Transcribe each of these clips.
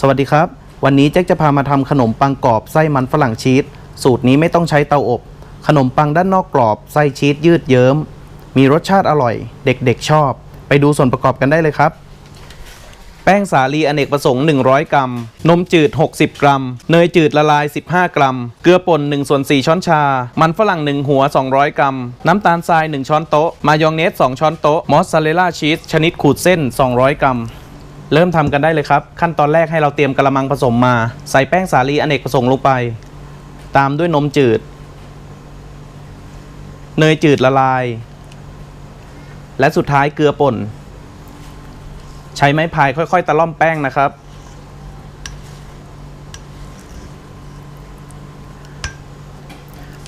สวัสดีครับ วันนี้แจ็คจะพามาทำขนมปังกรอบไส้มันฝรั่งชีสสูตรนี้ไม่ต้องใช้เตาอบ ขนมปังด้านนอกกรอบไส้ชีสยืดเยิ้ม มีรสชาติอร่อย เด็กๆชอบ ไปดูส่วนประกอบกันได้เลยครับ แป้งสาลีอเนกประสงค์ 100 กรัม นมจืด 60 กรัม เนยจืดละลาย 15 กรัม เกลือป่น1ส่วน4ช้อนชา มันฝรั่ง 1 หัว 200 กรัม น้ำตาลทราย 1 ช้อนโต๊ะ มายองเนส 2 ช้อนโต๊ะ มอสซาเรลล่าชีสชนิดขูดเส้น 200 กรัม เริ่มทำกันได้เลยครับ ขั้นตอนแรกให้เราเตรียมกระมังผสมมา ใส่แป้งสาลีอเนกประสงค์ลงไป ตามด้วยนมจืด เนยจืดละลาย และสุดท้ายเกลือป่น ใช้ไม้พายค่อยๆ ตะล่อมแป้งนะครับ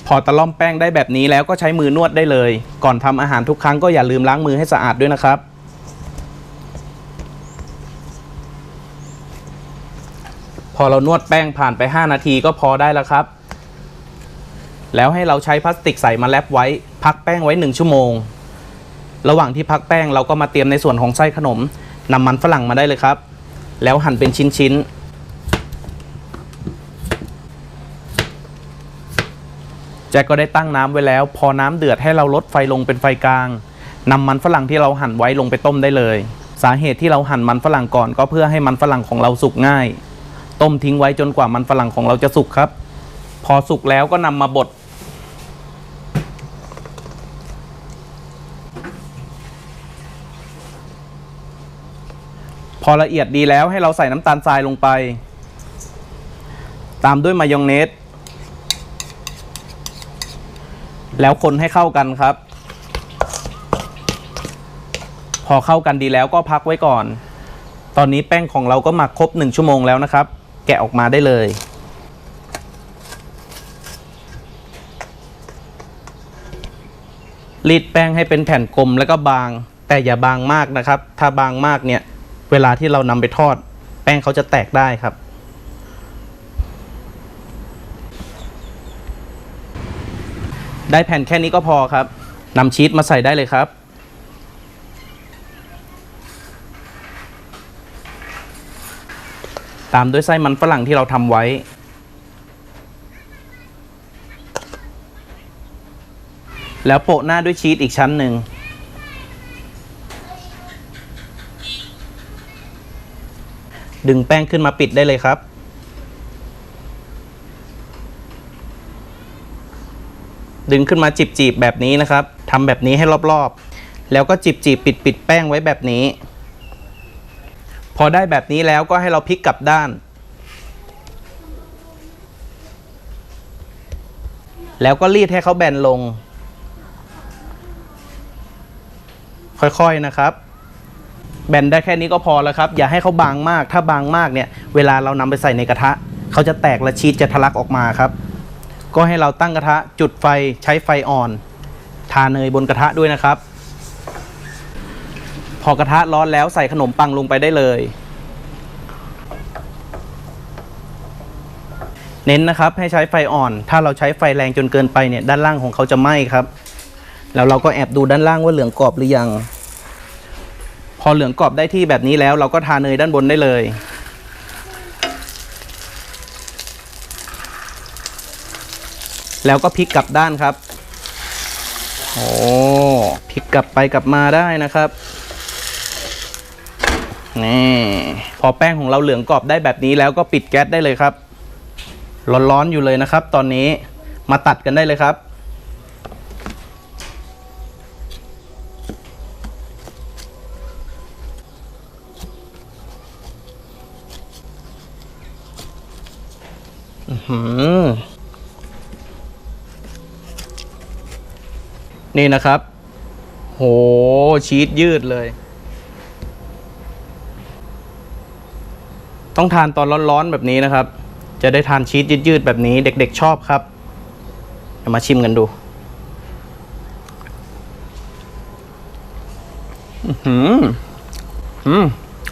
พอตะล่อมแป้งได้แบบนี้แล้วก็ใช้มือนวดได้เลย ก่อนทำอาหารทุกครั้งก็อย่าลืมล้างมือให้สะอาดด้วยนะครับ พอเรานวดแป้งผ่านไป 5 นาทีก็พอได้แล้วครับ แล้วให้เราใช้พลาสติกใส่มาแรปไว้ พักแป้งไว้ 1 ชั่วโมง ระหว่างที่พักแป้งเราก็มาเตรียมในส่วนของไส้ขนมนำมันฝรั่งมาได้เลยครับ แล้วหั่นเป็นชิ้นๆแจ็คก็ได้ตั้งน้ำไว้แล้ว พอน้ำเดือดให้เราลดไฟลงเป็นไฟกลางนำมันฝรั่งที่เราหั่นไว้ลงไปต้มได้เลย สาเหตุที่เราหั่นมันฝรั่งก่อนก็เพื่อให้มันฝรั่งของเราสุกง่าย ต้มทิ้งไว้จนกว่ามันฝรั่งของเราจะสุกครับ พอสุกแล้วก็นำมาบดพอละเอียดดีแล้วให้เราใส่น้ำตาลทรายลงไป ตามด้วยมายองเนส แล้วคนให้เข้ากันครับ พอเข้ากันดีแล้วก็พักไว้ก่อน ตอนนี้แป้งของเราก็หมักครบ 1 ชั่วโมงแล้วนะครับ แกะออกมาได้เลย รีดแป้งให้เป็นแผ่นกลมแล้วก็บาง แต่อย่าบางมากนะครับ ถ้าบางมากเนี่ย เวลาที่เรานำไปทอด แป้งเขาจะแตกได้ครับได้แผ่นแค่นี้ก็พอครับนำชีสมาใส่ได้เลยครับามด้วยไส้มันฝรั่งที่เราทำไว้ แล้วโปะหน้าด้วยชีสอีกชั้นหนึ่ง ดึงแป้งขึ้นมาปิดได้เลยครับดึงขึ้นมาจีบๆแบบนี้นะครับทำแบบนี้ให้รอบๆ แล้วก็จีบๆปิดๆแป้งไว้แบบนี้ พอได้แบบนี้แล้วก็ให้เราพลิกกลับด้าน แล้วก็รีดให้เขาแบนลง ค่อยๆนะครับ แบนได้แค่นี้ก็พอแล้วครับ อย่าให้เขาบางมาก ถ้าบางมากเนี่ย เวลาเรานำไปใส่ในกระทะ เขาจะแตกและชีสจะทะลักออกมาครับ ก็ให้เราตั้งกระทะจุดไฟใช้ไฟอ่อน ทาเนยบนกระทะด้วยนะครับ พอกระทะร้อนแล้วใส่ขนมปังลงไปได้เลย เน้นนะครับให้ใช้ไฟอ่อน ถ้าเราใช้ไฟแรงจนเกินไปเนี่ยด้านล่างของเขาจะไหม้ครับ แล้วเราก็แอบดูด้านล่างว่าเหลืองกรอบหรือยัง พอเหลืองกรอบได้ที่แบบนี้แล้ว เราก็ทาเนยด้านบนได้เลยแล้วก็พลิกกลับด้านครับ โอ้ พลิกกลับไปกลับมาได้นะครับ นี่พอแป้งของเราเหลืองกรอบได้แบบนี้แล้วก็ปิดแก๊สได้เลยครับ ร้อนๆอยู่เลยนะครับ ตอนนี้มาตัดกันได้เลยครับ นี่นะครับ โหชีสยืดเลย ต้องทานตอนร้อนๆแบบนี้นะครับ จะได้ทานชีสยืดๆแบบนี้เด็กๆชอบครับมาชิมกันดูอือหืออืม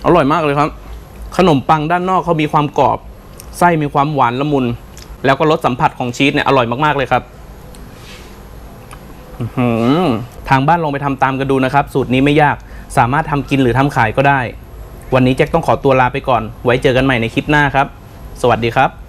อร่อยมากเลยครับ ขนมปังด้านนอกเขามีความกรอบ ไส้มีความหวานละมุน แล้วก็รสสัมผัสของชีสเนี่ยอร่อยมากๆเลยครับอื้อหือทางบ้านลองไปทำตามกันดูนะครับ สูตรนี้ไม่ยาก สามารถทำกินหรือทำขายก็ได้ วันนี้แจ็คต้องขอตัวลาไปก่อน ไว้เจอกันใหม่ในคลิปหน้าครับ สวัสดีครับ